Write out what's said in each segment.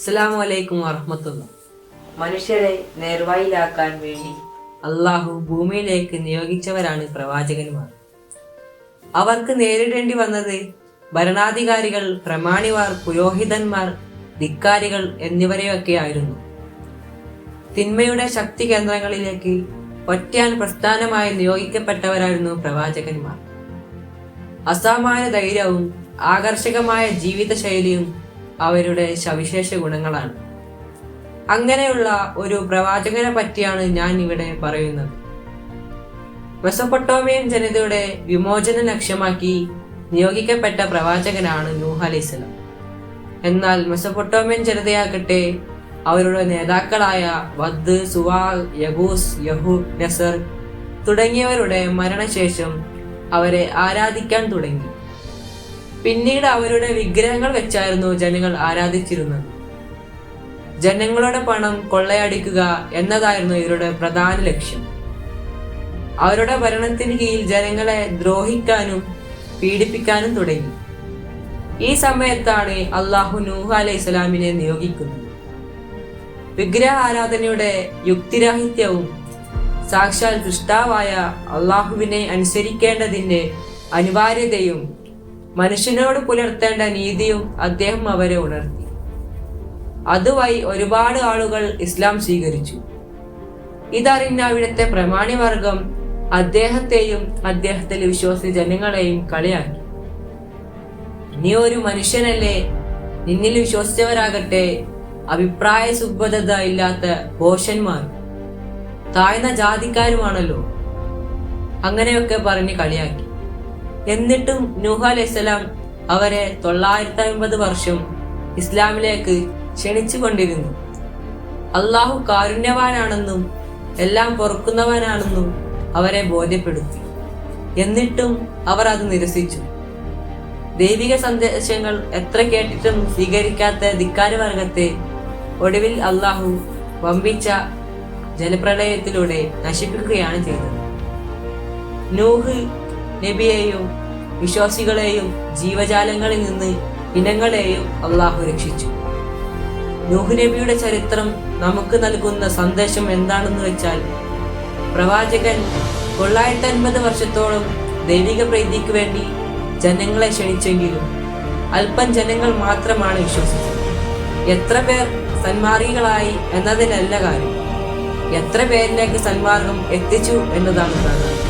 അസ്സലാമു അലൈക്കും വറഹമത്തുള്ള. മനുഷ്യരെ നേർവായിലാക്കാൻ വേണ്ടി അള്ളാഹു ഭൂമിയിലേക്ക് നിയോഗിച്ചവരാണ് പ്രവാചകന്മാർ. അവർക്ക് നേരിടേണ്ടി വന്നത് ഭരണാധികാരികൾ പ്രമാണിമാർ പുരോഹിതന്മാർ ധിക്കാരികൾ എന്നിവരെയൊക്കെ ആയിരുന്നു. തിന്മയുടെ ശക്തി കേന്ദ്രങ്ങളിലേക്ക് ഒറ്റയാൻ പ്രസ്ഥാനമായി നിയോഗിക്കപ്പെട്ടവരായിരുന്നു പ്രവാചകന്മാർ. അസാമാന്യ ധൈര്യവും ആകർഷകമായ ജീവിതശൈലിയും അവരുടെ സവിശേഷ ഗുണങ്ങളാണ്. അങ്ങനെയുള്ള ഒരു പ്രവാചകനെ പറ്റിയാണ് ഞാൻ ഇവിടെ പറയുന്നത്. മെസൊപ്പൊട്ടോമിയൻ ജനതയുടെ വിമോചന ലക്ഷ്യമാക്കി നിയോഗിക്കപ്പെട്ട പ്രവാചകനാണ് നൂഹ് എന്നാൽ മെസപ്പൊട്ടോമിയൻ ജനതയാകട്ടെ അവരുടെ നേതാക്കളായ വദ് സുവാ യബൂസ് യഹു നസർ തുടങ്ങിയവരുടെ മരണശേഷം അവരെ ആരാധിക്കാൻ തുടങ്ങി. പിന്നീട് അവരുടെ വിഗ്രഹങ്ങൾ വെച്ചായിരുന്നു ജനങ്ങൾ ആരാധിച്ചിരുന്നത്. ജനങ്ങളുടെ പണം കൊള്ളയടിക്കുക എന്നതായിരുന്നു ഇവരുടെ പ്രധാന ലക്ഷ്യം. അവരുടെ ഭരണത്തിന് കീഴിൽ ജനങ്ങളെ ദ്രോഹിക്കാനും പീഡിപ്പിക്കാനും തുടങ്ങി. ഈ സമയത്താണ് അള്ളാഹു നൂഹ് അലൈഹി സ്വലാമിനെ നിയോഗിക്കുന്നത്. വിഗ്രഹ ആരാധനയുടെ യുക്തിരാഹിത്യവും സാക്ഷാൽ സൃഷ്ടാവായ അള്ളാഹുവിനെ അനുസരിക്കേണ്ടതിന്റെ അനിവാര്യതയും മനുഷ്യനോട് പുലർത്തേണ്ട നീതിയും അദ്ദേഹം അവരെ ഉണർത്തി. അതുവഴി ഒരുപാട് ആളുകൾ ഇസ്ലാം സ്വീകരിച്ചു. ഇതറിഞ്ഞ അവിടുത്തെ പ്രമാണിവർഗം അദ്ദേഹത്തെയും അദ്ദേഹത്തിൽ വിശ്വസിച്ച ജനങ്ങളെയും കളിയാക്കി. നീ ഒരു മനുഷ്യനല്ലേ? നിന്നിൽ വിശ്വസിച്ചവരാകട്ടെ. അഭിപ്രായ സുബദ്ധത ഇല്ലാത്ത ഭോഷന്മാർ. താഴ്ന്ന ജാതിക്കാരുമാണല്ലോ. അങ്ങനെയൊക്കെ പറഞ്ഞ് കളിയാക്കി. എന്നിട്ടും നൂഹ അലൈഹിസ്സലാം അവരെ തൊള്ളായിരത്തി അമ്പത് വർഷം ഇസ്ലാമിലേക്ക് ക്ഷണിച്ചുകൊണ്ടിരുന്നു. അള്ളാഹു കാരുണ്യവാനാണെന്നും എല്ലാം പൊറുക്കുന്നവനാണെന്നും അവരെ ബോധ്യപ്പെടുത്തി. എന്നിട്ടും അവർ അത് നിരസിച്ചു. ദൈവിക സന്ദേശങ്ങൾ എത്ര കേട്ടിട്ടും സ്വീകരിക്കാത്ത ധിക്കാരവർഗത്തെ ഒടുവിൽ അള്ളാഹു വമ്പിച്ച ജലപ്രളയത്തിലൂടെ നശിപ്പിക്കുകയാണ് ചെയ്തത്. നൂഹ് നബിയെയും വിശ്വാസികളെയും ജീവജാലങ്ങളിൽ നിന്ന് ഇനങ്ങളെയും അള്ളാഹു രക്ഷിച്ചു. നൂഹ് നബിയുടെ ചരിത്രം നമുക്ക് നൽകുന്ന സന്ദേശം എന്താണെന്ന് വെച്ചാൽ പ്രവാചകൻ തൊള്ളായിരത്തി അൻപത് വർഷത്തോളം ദൈവിക പ്രീതിക്ക് വേണ്ടി ജനങ്ങളെ ക്ഷണിച്ചെങ്കിലും അല്പം ജനങ്ങൾ മാത്രമാണ് വിശ്വസിച്ചത്. എത്ര പേർ സന്മാർഗികളായി എന്നതിനല്ല കാര്യം. എത്ര പേരിലേക്ക് സന്മാർഗം എത്തിച്ചു എന്നതാണ് പ്രധാനം.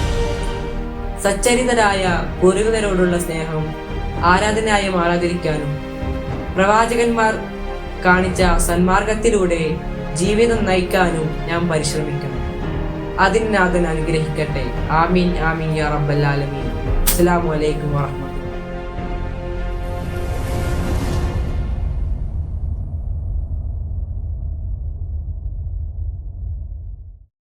സച്ചരിതരായ ഗുരുവിനരോടുള്ള സ്നേഹവും ആരാധനയായും ആരാധിക്കാനും പ്രവാചകന്മാർ കാണിച്ച സന്മാർഗത്തിലൂടെ ജീവിതം നയിക്കാനും ഞാൻ പരിശ്രമിക്കണം അതിനാഥൻ അനുഗ്രഹിക്കട്ടെ. ആമീൻ ആമീൻ യാ അസ്സലാമു അലൈക്കും വറഹ്മത്തുള്ളാഹി